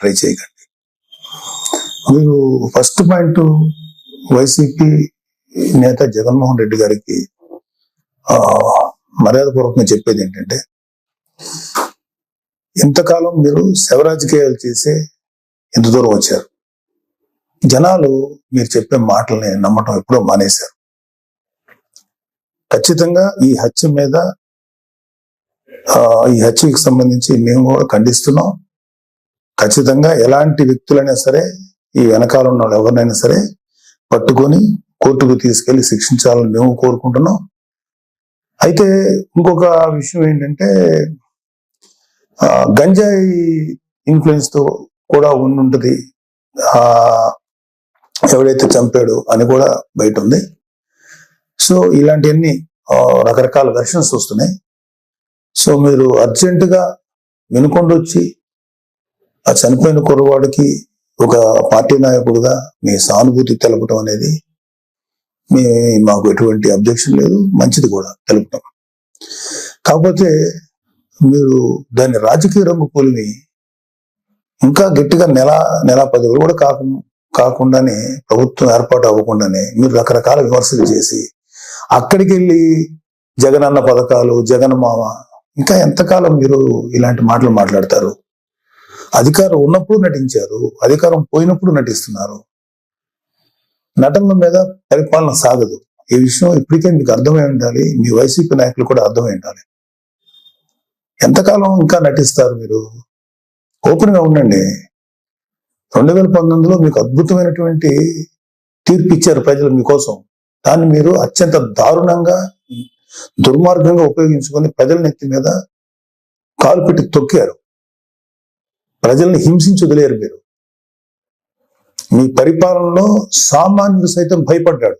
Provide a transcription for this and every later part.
Try చేయకండి. మీరు first point YCP నేత జగన్మోహన్ రెడ్డి గారికి మర్యాదపూర్వకంగా చెప్పేది ఏంటంటే ఇంతకాలం మీరు శవ రాజకీయాలు చేసే ఎంత దూరం వచ్చారు. జనాలు మీరు చెప్పే మాటల్ని నమ్మటం ఎప్పుడో మానేశారు. ఖచ్చితంగా ఈ హత్య మీద ఈ హత్యకి సంబంధించి మేము కూడా ఖండిస్తున్నాం. ఖచ్చితంగా ఎలాంటి వ్యక్తులైనా సరే ఈ వెనకాల ఉన్న వాళ్ళు ఎవరినైనా సరే పట్టుకొని కోర్టుకు తీసుకెళ్ళి శిక్షించాలని మేము కోరుకుంటున్నాం. అయితే ఇంకొక విషయం ఏంటంటే గంజాయి ఇన్ఫ్లుయెన్స్తో కూడా ఉండుంటుంది. ఎవడైతే చంపాడో అని కూడా బయట ఉంది. సో ఇలాంటివన్నీ రకరకాల వెర్షన్స్ వస్తున్నాయి. సో మీరు అర్జెంటుగా వినుకొండ వచ్చి ఆ చనిపోయిన కుర్రవాడికి ఒక పార్టీ నాయకుడుగా మీ సానుభూతి తెలపడం అనేది మీ మాకు ఎటువంటి అబ్జెక్షన్ లేదు మంచిది కూడా తెలుపుతాం కాకపోతే మీరు దాని రాజకీయ రంగు పూలిని ఇంకా గట్టిగా నెల నెల పది కూడా కాకు కాకుండానే ప్రభుత్వం ఏర్పాటు అవ్వకుండానే మీరు రకరకాల విమర్శలు చేసి అక్కడికి వెళ్ళి జగనన్న పథకాలు జగన్ మామ ఇంకా ఎంతకాలం మీరు ఇలాంటి మాటలు మాట్లాడతారు? అధికారం ఉన్నప్పుడు నటించారు అధికారం పోయినప్పుడు నటిస్తున్నారు. నటనల మీద పరిపాలన సాగదు. ఈ విషయం ఇప్పటికే మీకు అర్థమై ఉండాలి మీ వైసీపీ నాయకులు కూడా అర్థమై ఉండాలి. ఎంతకాలం ఇంకా నటిస్తారు మీరు? ఓపెన్గా ఉండండి. రెండు వేల పంతొమ్మిదిలో మీకు అద్భుతమైనటువంటి తీర్పు ఇచ్చారు ప్రజలు మీకోసం. దాన్ని మీరు అత్యంత దారుణంగా దుర్మార్గంగా ఉపయోగించుకొని ప్రజల నెత్తి మీద కాలు పెట్టి తొక్కారు. ప్రజల్ని హింసించి వదిలేరు మీరు. మీ పరిపాలనలో సామాన్యులు సైతం భయపడ్డాడు.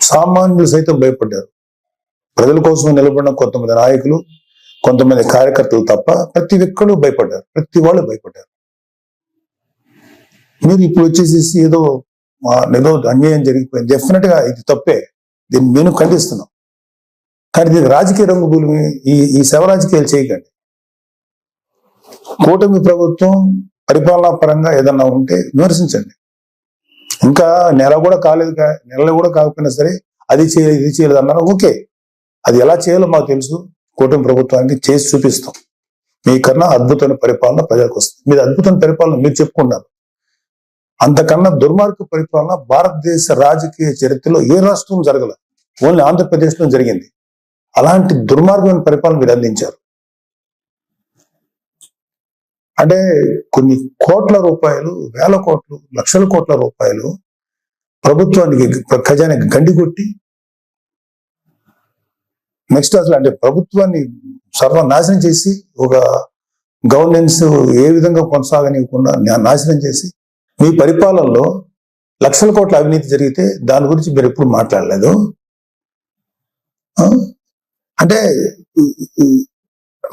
సామాన్యులు సైతం భయపడ్డారు. ప్రజల కోసం నిలబడిన కొంతమంది నాయకులు కొంతమంది కార్యకర్తలు తప్ప ప్రతి ఒక్కరు భయపడ్డారు. ప్రతి వాళ్ళు భయపడ్డారు. మీరు ఇప్పుడు వచ్చేసేసి ఏదో ఏదో అన్యాయం జరిగిపోయింది. డెఫినెట్గా ఇది తప్పే. దీన్ని నేను ఖండిస్తున్నాం. కానీ దీనికి రాజకీయ రంగు భూమి ఈ ఈ శవ రాజకీయాలు చేయకండి. కూటమి ప్రభుత్వం పరిపాలనా పరంగా ఏదన్నా ఉంటే విమర్శించండి. ఇంకా నెల కూడా కాలేదు నెలలు కూడా కాకపోయినా సరే అది చేయలేదు ఇది చేయలేదు అన్నారు ఓకే. అది ఎలా చేయాలో మాకు తెలుసు. కూటమి ప్రభుత్వానికి చేసి చూపిస్తాం. మీకన్నా అద్భుతమైన పరిపాలన ప్రజలకు వస్తుంది. మీరు అద్భుతమైన పరిపాలన మీరు చెప్పుకున్నారు అంతకన్నా దుర్మార్గ పరిపాలన భారతదేశ రాజకీయ చరిత్రలో ఏ రాష్ట్రం జరగల? ఓన్లీ ఆంధ్రప్రదేశ్లో జరిగింది. అలాంటి దుర్మార్గమైన పరిపాలన మీరు అందించారు. అంటే కొన్ని కోట్ల రూపాయలు వేల కోట్లు లక్షల కోట్ల రూపాయలు ప్రభుత్వానికి ఖజానికి గండి కొట్టి నెక్స్ట్ అసలు అంటే ప్రభుత్వాన్ని సర్వనాశనం చేసి ఒక గవర్నెన్స్ ఏ విధంగా కొనసాగనివ్వకుండా నాశనం చేసి మీ పరిపాలనలో లక్షల కోట్ల అవినీతి జరిగితే దాని గురించి మీరు ఎప్పుడు మాట్లాడలేదు. అంటే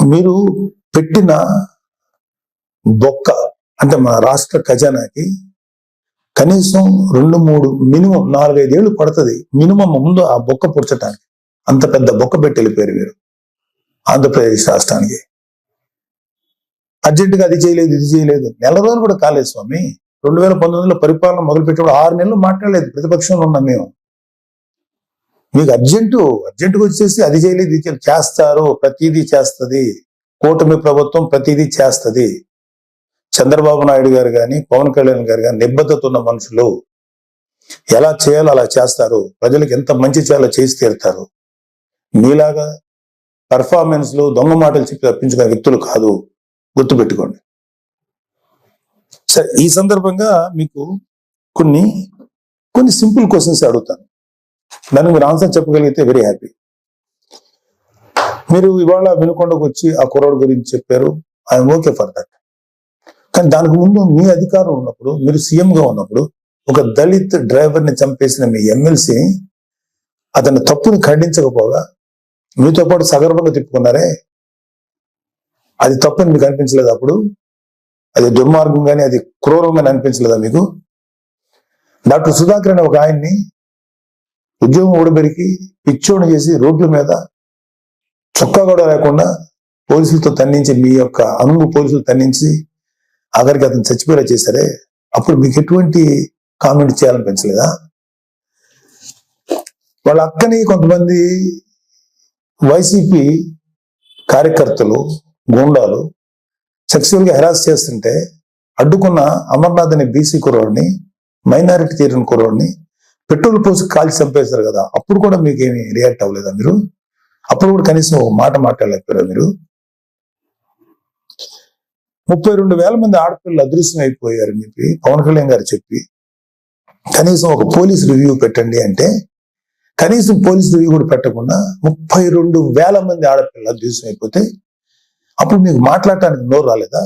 మీరు పెట్టిన బొక్క అంటే మన రాష్ట్ర ఖజానాకి కనీసం రెండు మూడు మినిమం నాలుగైదేళ్ళు పడుతుంది. మినిమం ముందు ఆ బొక్క పుడ్చటానికి. అంత పెద్ద బొక్క పెట్టి వెళ్ళిపోయారు మీరు ఆంధ్రప్రదేశ్ రాష్ట్రానికి. అర్జెంటుగా అది చేయలేదు ఇది చేయలేదు. నెల రోజులు కూడా కాలేదు స్వామి. రెండు వేల పంతొమ్మిదిలో పరిపాలన మొదలుపెట్టినప్పుడు ఆరు నెలలు మాట్లాడలేదు. ప్రతిపక్షంలో ఉన్నాం మేము. మీకు అర్జెంటు అర్జెంటుగా వచ్చేసి అది చేయలేదు ఇది చేస్తారు ప్రతిదీ చేస్తుంది. కూటమి ప్రభుత్వం ప్రతిదీ చేస్తది. చంద్రబాబు నాయుడు గారు కానీ పవన్ కళ్యాణ్ గారు కానీ నిబద్ధత ఉన్న మనుషులు ఎలా చేయాలో అలా చేస్తారు. ప్రజలకు ఎంత మంచి చేయాలో చేసి తీరుతారు. మీలాగా పర్ఫార్మెన్స్లు దొంగ మాటలు చెప్పి తప్పించుకునే వ్యక్తులు కాదు. గుర్తుపెట్టుకోండి. సరే ఈ సందర్భంగా మీకు కొన్ని కొన్ని సింపుల్ క్వశ్చన్స్ అడుగుతాను. దానికి మీరు ఆన్సర్ చెప్పగలిగితే వెరీ హ్యాపీ మీరు ఇవాళ వినుకొండకు వచ్చి ఆ కుర్రోడు గురించి చెప్పారు. ఐఎమ్ ఓకే ఫర్ దట్ కానీ దానికి ముందు మీ అధికారం ఉన్నప్పుడు మీరు సీఎంగా ఉన్నప్పుడు ఒక దళిత్ డ్రైవర్ని చంపేసిన మీ ఎమ్మెల్సీ అతని తప్పుని ఖండించకపోగా మీతో పాటు సగర్భంగా తిప్పుకున్నారే? అది తప్పని మీకు అనిపించలేదు అప్పుడు? అది దుర్మార్గం కానీ అది క్రూరంగా అనిపించలేదా మీకు? డాక్టర్ సుధాకర్ అనే ఒక ఆయన్ని ఉద్యోగం ఊడబెరికి పిచ్చోడు చేసి రోడ్ల మీద చొక్కా కూడా లేకుండా పోలీసులతో తన్నించి మీ యొక్క అనుము పోలీసులు తన్నించి ఆఖరికి అతను చచ్చిపోయేలా చేశారే? అప్పుడు మీకు ఎటువంటి కామెంట్ చేయాలని పెంచలేదా వాళ్ళ అక్కని కొంతమంది వైసీపీ కార్యకర్తలు గూండాలు సెక్సువల్ హెరాస్ చేస్తుంటే అడ్డుకున్న అమర్నాథ్ అనే బీసీ కుర్రోడిని మైనారిటీ తీరిన కుర్రోడిని పెట్రోల్ పోసి కాల్చి చంపేశారు కదా. అప్పుడు కూడా మీకు ఏమి రియాక్ట్ అవ్వలేదా మీరు? అప్పుడు కూడా కనీసం ఒక మాట మాట్లాడలేకపోయారా మీరు? ముప్పై రెండు వేల మంది ఆడపిల్లలు అదృశ్యం అయిపోయారని చెప్పి పవన్ కళ్యాణ్ గారు చెప్పి కనీసం ఒక పోలీస్ రివ్యూ పెట్టండి అంటే కనీసం పోలీస్ రివ్యూ కూడా పెట్టకుండా ముప్పై రెండు వేల మంది ఆడపిల్లలు అదృశ్యం అయిపోతే అప్పుడు మీకు మాట్లాడటానికి నోరు రాలేదా?